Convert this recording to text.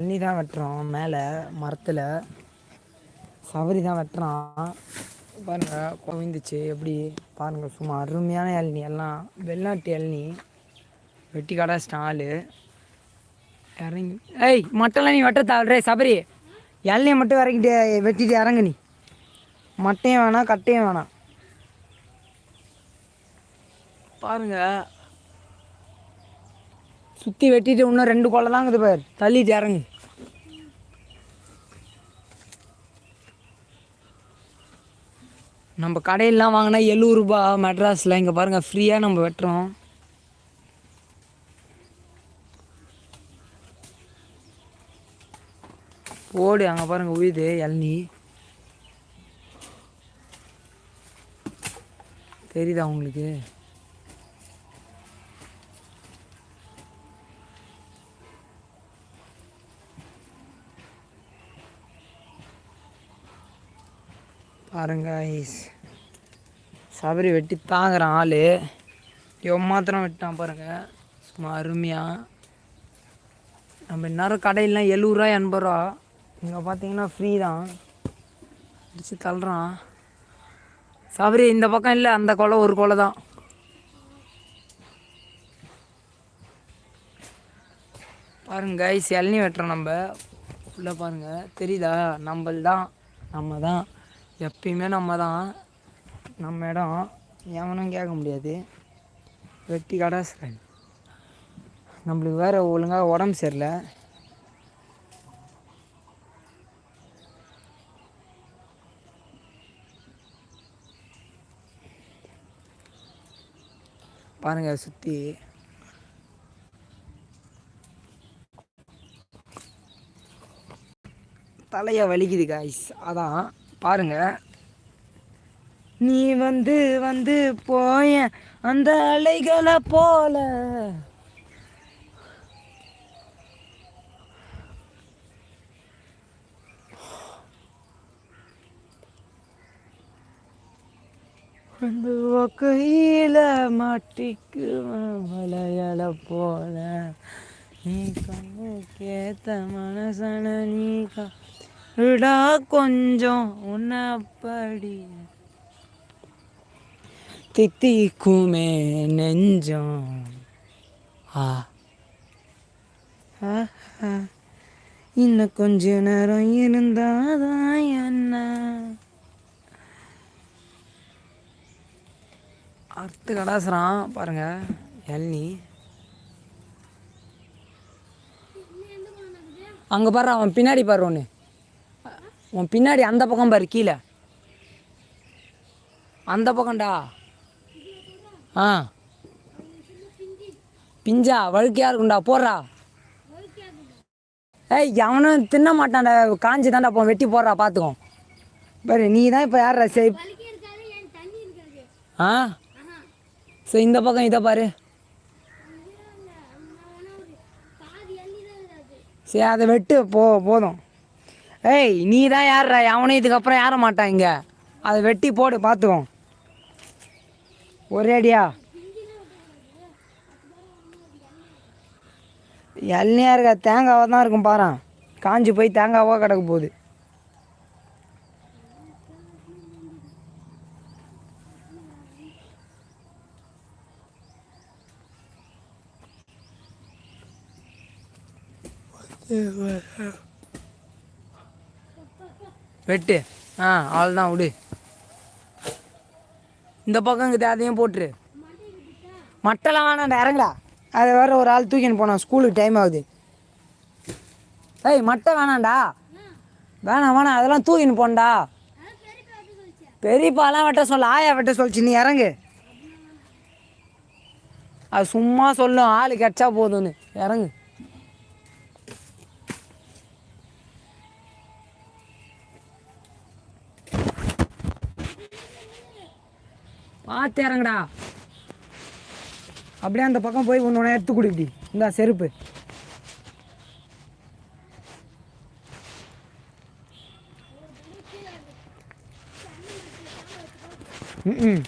தண்ணி தான் வெட்டுறோம் மேலே மரத்தில். சவரி தான் வெட்டுறான். பாருங்க குவிந்துச்சு எப்படி? பாருங்க சும்மா அருமையான இளநி. எல்லாம் வெளிநாட்டு இளநி. வெட்டி கடை ஸ்டாலு இறங்கி ஏய் மட்டெல்லாம் நீ வெட்ட தாழ்றே சபரி. இளநியை மட்டும் இறங்கிட்டு வெட்டிட்டு இறங்கு நீ. மட்டையும் வேணாம் கட்டையும் வேணாம். பாருங்க. சுற்றி வெட்டிட்டு இன்னும் ரெண்டு கொலை தாங்குது பார். தள்ளிட்டு இறங்கு. நம்ம கடையிலலாம் வாங்கினா எழுநூறுபா மெட்ராஸில். இங்கே பாருங்கள் ஃப்ரீயாக நம்ம வெட்டுறோம். ஓடு அங்கே பாருங்கள் உயுது இளநி தெரியுதா உங்களுக்கு? பாருங்க ஐஸ் சபரி வெட்டி தாங்குறான் ஆள். எவன் மாத்திரம் வெட்டான் பாருங்க. சும்மா அருமையாக நம்ம இந்நேரம் கடையிலாம் எழுபதுரூவா எண்பது ரூபா இங்கே பார்த்தீங்கன்னா ஃப்ரீ தான். அடிச்சு தள்ளுறான். சபரி இந்த பக்கம் இல்லை அந்த கொலை ஒரு கொலை தான். பாருங்க கைஸ் இளநி வெட்டுறோம் நம்ம. உள்ளே பாருங்க தெரியுதா? நம்மள்தான் நம்ம தான். எப்பயுமே நம்ம தான் நம்ம இடம் எவனும் கேட்க முடியாது. வெட்டி கடாசுறேன். நம்மளுக்கு வேறு ஒழுங்காக உடம்பு சரியில்லை. பாருங்க சுற்றி தலையை வலிக்குது காய்ஸ் அதான். பாருங்க. நீ வந்து வந்து போய அந்த அலைகளை போல. வந்து கையில மாட்டிக்கு வளையல போல. நீ கண்ணுக்கேத்த மனசன நீ விடா கொஞ்சம் உன்னப்படி. தித்திக்குமே நெஞ்சம். ஆ. இன்னும் கொஞ்ச நேரம் இருந்தாதான் என்ன? அறுத்து கடாசுறான் பாருங்க. இளநி அங்கே பாரு அவன் பின்னாடி பாரு ஒன்று உன் பின்னாடி அந்த பக்கம் பாரு கீழே. அந்த பக்கம்டா. ஆ. பிஞ்சா வழுக்கையாக இருக்கும்டா போடுறா. ஏய் அவனும் தின்ன மாட்டான்டா காஞ்சி தான்டா போ வெட்டி போடுறா பார்த்துக்கோ பாரு நீ தான் இப்போ யார் சரி ஆ? சரி இந்த பக்கம் இதை பாரு. சரி அதை வெட்டு போ போதும். ஏய் நீ தான் யார் அவனும் இதுக்கப்புறம் ஏற மாட்டான் இங்கே. அதை வெட்டி போடு பார்த்துக்கோ ஒரே அடியா. இளநியா இருக்கா தேங்காவாக தான் இருக்கும் பாரு. காஞ்சி போய் தேங்காவாக கிடக்க போகுது. வெட்டு. ஆ அவ்வளோதான் விடு. இந்த பக்கம் இங்கே அதையும் போட்டுரு. மட்டெல்லாம் வேணாம்டா இறங்கடா. அதை வேறு ஒரு ஆள் தூக்கின்னு போனான். ஸ்கூலுக்கு டைம் ஆகுது. ஏய் மட்டை வேணாம்டா வேணாம் வேணாம். அதெல்லாம் தூக்கின்னு போண்டா. பெரியப்பாலாம் வெட்ட சொல்ல ஆயா வெட்ட சொல்லிச்சு. நீ இறங்கு. அது சும்மா சொல்லும் ஆள் கிடச்சா போதும்னு. இறங்கு. பார்த்து இறங்கடா. அப்படியே அந்த பக்கம் போய் ஒன்று எடுத்து குடி இப்படி இந்த செருப்பு. ம்